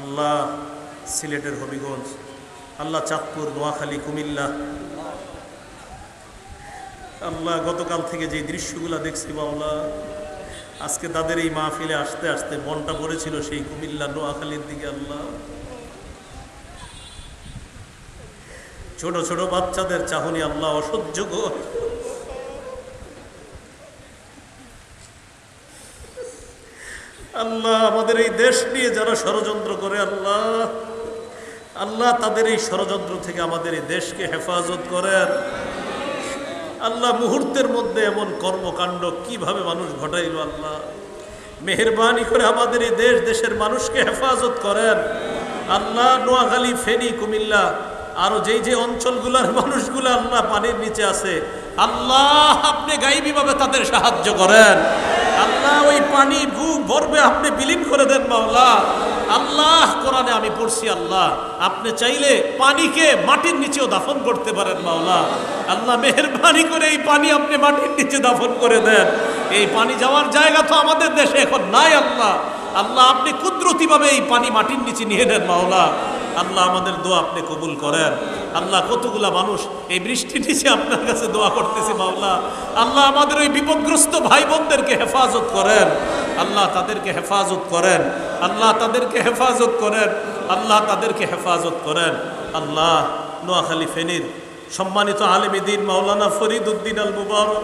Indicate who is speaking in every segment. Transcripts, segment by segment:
Speaker 1: আল্লাহ, সিলেটের হবিগঞ্জ, আল্লাহ চাঁদপুর, নোয়াখালী, কুমিল্লা। আল্লাহ, গতকাল থেকে যে দৃশ্যগুলো দেখছি বাংলা আজকে তাদের এই মাহফিলে আসতে আসতে মনটা পড়েছিল সেই কুমিল্লা, নোয়াখালীর দিকে আল্লাহ। ছোট ছোট বাচ্চাদের চাহনি আল্লাহ অসহ্য আল্লাহ, আমাদের এই দেশ নিয়ে যারা ষড়যন্ত্র করে আল্লাহ আল্লাহ তাদের এই ষড়যন্ত্র থেকে আমাদের এই দেশকে হেফাজত করেন। আল্লাহ, মুহূর্তের মধ্যে এমন কর্মকাণ্ড কীভাবে মানুষ ঘটাইল আল্লাহ? মেহরবানি করে আমাদের এই দেশ দেশের মানুষকে হেফাজত করেন। আল্লাহ, নোয়াখালী, ফেনী, কুমিল্লা, আরও যেই যে অঞ্চলগুলোর মানুষগুলো আল্লাহ পানির নিচে আছে, আল্লাহ আপনি গাইবীভাবে তাদের সাহায্য করেন। আল্লাহ, ওই পানি বুক ভরবে, আপনি বিলীন করে দেন মাওলা। আল্লাহ, কোরআনে আমি পড়ছি আল্লাহ। আপনি চাইলে পানিকে মাটির নিচেও দাফন করতে পারেন মাওলা। আল্লাহ মেহরবানি করে এই পানি আপনি মাটির নিচে দাফন করে দেন। এই পানি যাওয়ার জায়গা তো আমাদের দেশে এখন নাই আল্লাহ। আল্লাহ, আপনি কুদরতিভাবে এই পানি মাটির নিচে নিয়ে নেন মাওলা। আল্লাহ আমাদের দোয়া আপনি কবুল করেন। আল্লাহ কতগুলা মানুষ এই বৃষ্টি নিচে আপনার কাছে দোয়া করতেছে, মাওলা। আল্লাহ আমাদের ওই বিপদগ্রস্ত ভাই বোনদেরকে হেফাজত করেন। আল্লাহ তাদেরকে হেফাজত করেন। আল্লাহ তাদেরকে হেফাজত করেন। আল্লাহ তাদেরকে হেফাজত করেন। আল্লাহ নোয়াখালী ফেনীর সম্মানিত আলেমী দিন মাওলানা ফরিদ উদ্দিন আল মুবারক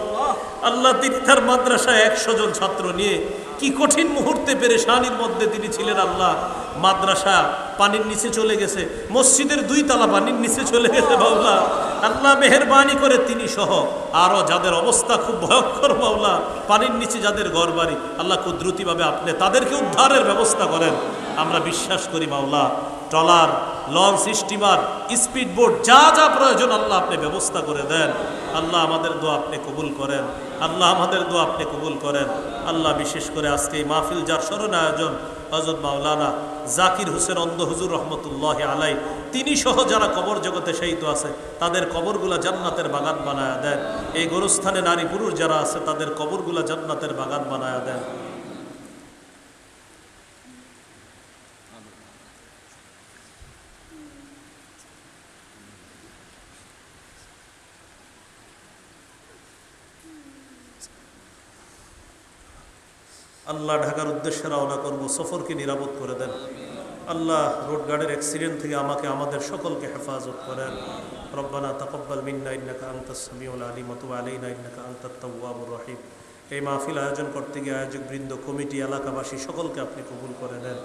Speaker 1: আল্লাহ তিনি তার মাদ্রাসায় একশো জন ছাত্র নিয়ে কি কঠিন মুহূর্তে পেরেশানির মধ্যে তিনি ছিলেন আল্লাহ। মাদ্রাসা পানির নিচে চলে গেছে, মসজিদের দুই তালা পানির নিচে চলে গেছে বাউলা আল্লাহ মেহরবানি করে তিনি সহ আরও যাদের অবস্থা খুব ভয়ঙ্কর বাউলা পানির নিচে যাদের ঘর বাড়ি আল্লাহ কুদরতিভাবে আপনি তাদেরকে উদ্ধারের ব্যবস্থা করেন। আমরা বিশ্বাস করি Maula trawler, launch steamer speed boat যা যা প্রয়োজন আল্লাহ আপনি ব্যবস্থা করে দেন। আল্লাহ আমাদের দোয়া আপনি কবুল করেন। আল্লাহ আমাদের দোয়া আপনি কবুল করেন। আল্লাহ বিশেষ করে আজকে এই মাহফিল যার স্মরণ আয়োজন হজরত মাওলানা জাকির হোসেন অন্ধ হুজুর রহমতুল্লাহ আলাই তিনি সহ যারা কবর জগতে তো আছে, তাদের কবরগুলা জান্নাতের বাগান বানায়া দেন। এই গোরস্থানে নারী পুরুষ যারা আছে, তাদের কবরগুলা জান্নাতের বাগান বানায়া দেন। আল্লাহ ঢাকার উদ্দেশ্যে রওনা করব, সফরকে নিরাপদ করে দেন। আল্লাহ রোড গার্ডের অ্যাক্সিডেন্ট থেকে আমাকে, আমাদের সকলকে হেফাজত করেন। রব্বানা তাকব্বাল মিন্না, ইন্নাকা আনতাস সামিউল আলিম, ওয়া তুব আলাইনা, ইন্নাকা আনতাত তাওয়াবুর রহিম। এই মাহফিল আয়োজন করতে গিয়ে আয়োজক বৃন্দ, কমিটি, এলাকাবাসী সকলকে আপনি কবুল করে নেন।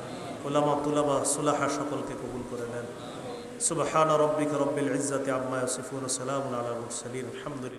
Speaker 1: ওলামা, তুলাবা, সুলাহা সকলকে কবুল করে নেন। সুবহান রব্বিকা রব্বিল ইজ্জাতি আম্মা ইয়াসিফুন সালামুন আলা মুরসালিন। আলহামদুলিল্লাহ।